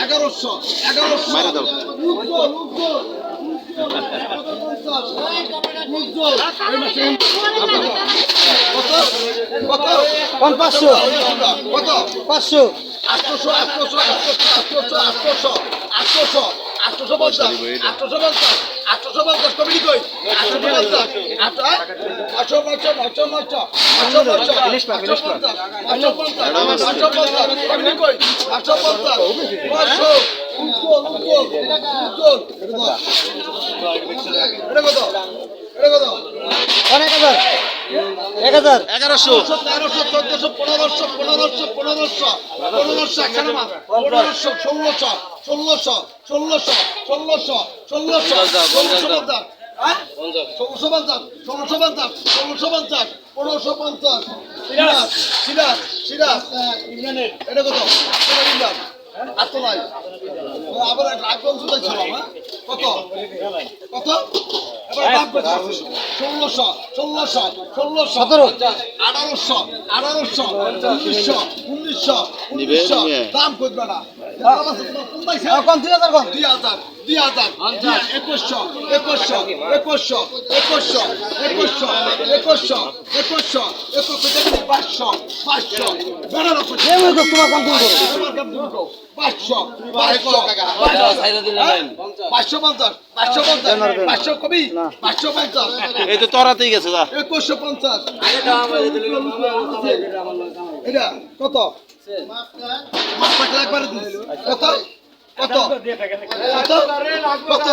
এগারোশো পাঁচশো কত পাঁচশো আটশো আটশো আটশো আটশো আটশো আটশো আটশো আটশোশো পঞ্চাশ আটশোশো পঞ্চাশ আটশোশো পঞ্চাশ কমিটি কই? আটশোশো পঞ্চাশ। আটশো নশো নশো নশো আটশো নশো আটশো পঞ্চাশ আটশো পঞ্চাশ আটশো পঞ্চাশ কমিটি কই? আটশো পঞ্চাশ এটা কত? এটা কত? অনেক হাজার। এক হাজার। এগারোশো। তেরোশো চোদ্দশো পনেরোশো পনেরোশো পনেরোশো পনেরোশো পনেরোশো ষোলোশো ষোলোশো ষোলোশো ষোলোশো ষোলোশো ষোলোশো পঞ্চাশ হ্যাঁ? ষোলোশো পঞ্চাশ ষোলোশো পঞ্চাশ ষোলোশো পঞ্চাশ পনেরোশো পঞ্চাশ। সিরাজ। সিরাজ সিরাজ। এটা কত? ইন্ডিয়ান আর তো নাই আবার রাগবংশ হ্যাঁ কত? কত? এবার কত ষোলোশো ষোলোশো ষোলোশো সতেরো। আঠারোশো আঠারোশো উনিশশো উনিশশো উনিশশো। দাম করবে না কোন দুই হাজার কোন দুই হাজার দুই হাজার একুশশো একুশশো একুশশো একুশশো একুশশো একুশশো একুশশো একুশশো পাঁচশো পাঁচশো বেড়ানো তোমার তুমি করো পাঁচশো পাঁচশো পাঁচশো পঞ্চাশ পাঁচশো পঞ্চাশ পাঁচশো কবি পাঁচশো পঞ্চাশ এই তরাতেই গেছে কত কত? কত? কত?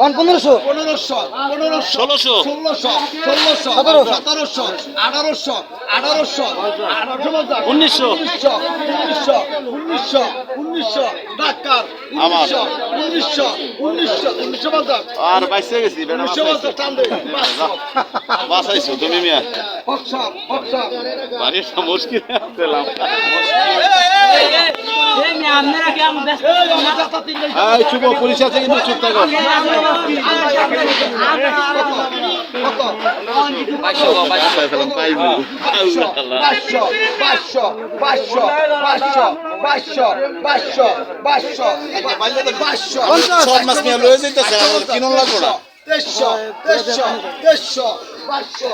পনেরোশো। পনেরোশো পনেরোশো ষোলোশো। ষোলোশো ষোলোশো সতেরোশো। আঠারোশো আঠারোশো আঠারোশো উনিশশো। উনিশশো উনিশশো উনিশশো উনিশশো ডাক্তার। উনিশশো উনিশশো উনিশশো উনিশশো পঞ্চাশ আর বাইসে গেছি উনিশশো পঞ্চাশ টান বাঁচাইছো তুমি মিয়া। বাড়ির মুশকিল পেলাম চুপ পুলিশ আছে কিন্তু চুপ থাকো সব মাছ নিয়ে লয়ে যেতেছে কিনুন লাগবো না দেড়শো দেড়শো দেড়শো পাঁচশো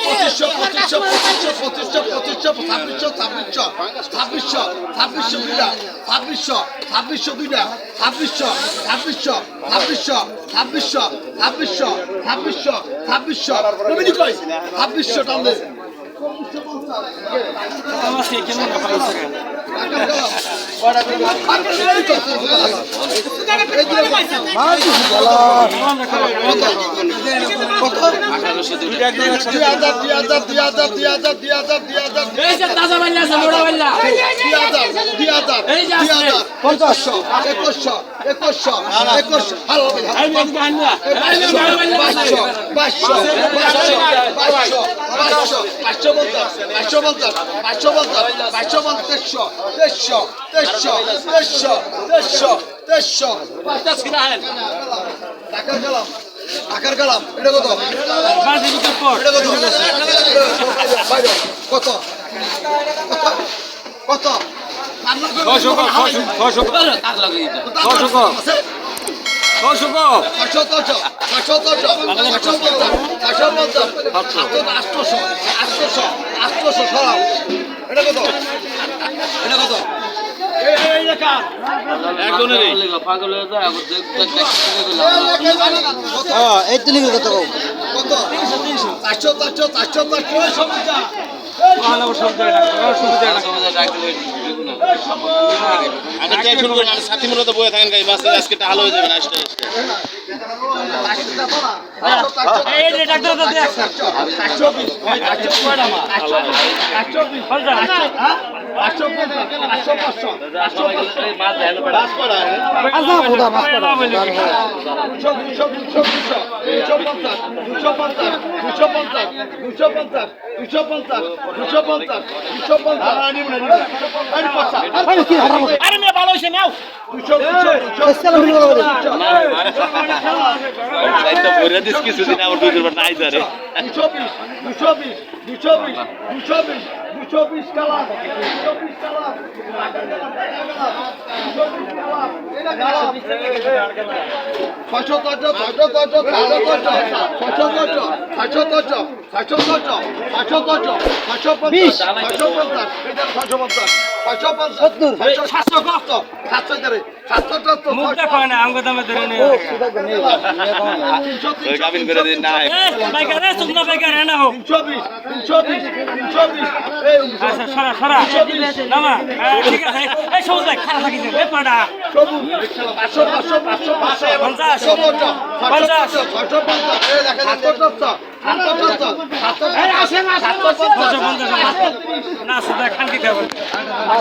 পঁচিশশো পঁচিশশো পঁচিশশো পঁচিশশো পঁচিশশো ছাব্বিশশো ছাব্বিশশো ছাব্বিশশো ছাব্বিশশো দুইটা ছাব্বিশশো ছাব্বিশশো দুইটা ছাব্বিশশো ছাব্বিশশো ছাব্বিশশো ছাব্বিশশো ছাব্বিশশো ছাব্বিশশো ছাব্বিশশো ছাব্বিশশো টানলে কেমন পঞ্চাশশো একুশশো একুশশো একুশশো পাঁচশো পাঁচশো পাঁচশো পাঁচশো পাঁচশো পাঁচশো পঞ্চাশ পাঁচশো পঞ্চাশ পাঁচশো পঞ্চাশ পাঁচশো পঞ্চাশ তেইশশো তেইশশো তেইশশো তেইশশো তেইশশো দেড়শো পাঁচটা ছিলাম টাকার গেলাম টাকার গেলাম এটা কত এটা কত কত কত ছশো ছশো ছশো ছশো এটা কত এটা কত এই তো লিখে কত কত চারশো চারশো চারশো চারশো সাথী মূলত বয়ে থাকেন আজকে আলো হয়ে যাবে না আসতে চারশো আরে মেয়ে ভালো হয়েছে নাও কিছুদিন দুশো বিশ দুশো বিশ দুশো বিশ দুশো বিশ দুশো বিশ কালা ছয়শো তর্জ ছয়শো তর্জ ছয়শো তর্জ ছয়শো তর্জ ছয়শো তর্জ ছয়শো তর্জ ছয়শো তর্জ ছয়শো পঞ্চাশ ছয়শো পঞ্চাশ ছয়শো পঞ্চাশ ছয়শো পঞ্চাশ ছয়শো সাতশো কত সাতশো চারে সাতশো চারশো মুখটা পায় না না না হ্যাঁ, ঠিক আছে। এই সবুজ ভাই খারাপ লাগি যাবে পাড়া। সবুজ 500 500 500 50 50 50 50 এই দেখা যাচ্ছে 700 700 এই আসেন না 700 750 না সুদা খান কি দেব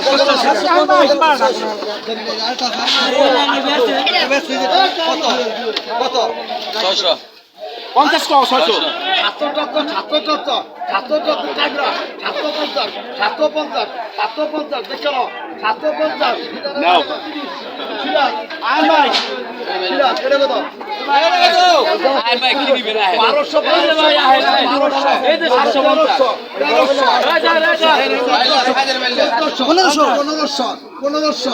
700 700 কত? কত? 600 পঞ্চাশ টাকা ছয়শো। সাতশো টাকা সাতশো টাকা সাতশো টাকা টাকা সাতশো পঞ্চাশ সাতশো পঞ্চাশ সাতশো পঞ্চাশ দেখে নাও সাতশো পঞ্চাশ আর নাই বারোশো পনেরোশো পনেরোশো পনেরোশো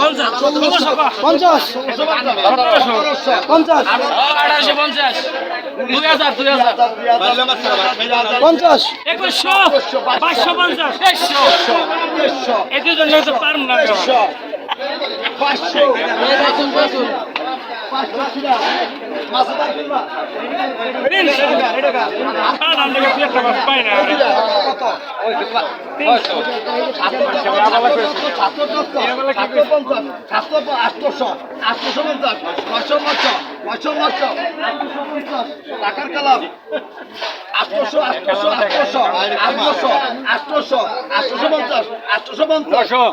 পঞ্চাশ পঞ্চাশ আঠারোশো পঞ্চাশ দুই হাজার দুই হাজার পঞ্চাশ একুশশো পাঁচশো পঞ্চাশ একশো জন্য পারব না আমি। পাঁচশো আটশো আটশো পঞ্চাশ নয়শো নয়শো নয়শো নয়শো আটশো পঞ্চাশ টাকার কালাম আটশো আটশো আটশো আটশো আটশো আটশো পঞ্চাশ আটশো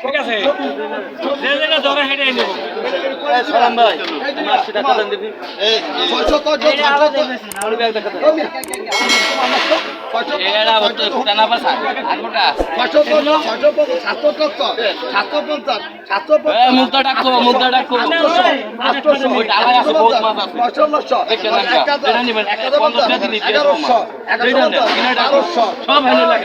ঠিক আছে যে জায়গা ধরে হেঁটে নেব সালাম ভাই পাঁচশো মুক্তা ডাকো মুক্তা ডাকো সব ভালো লাগে।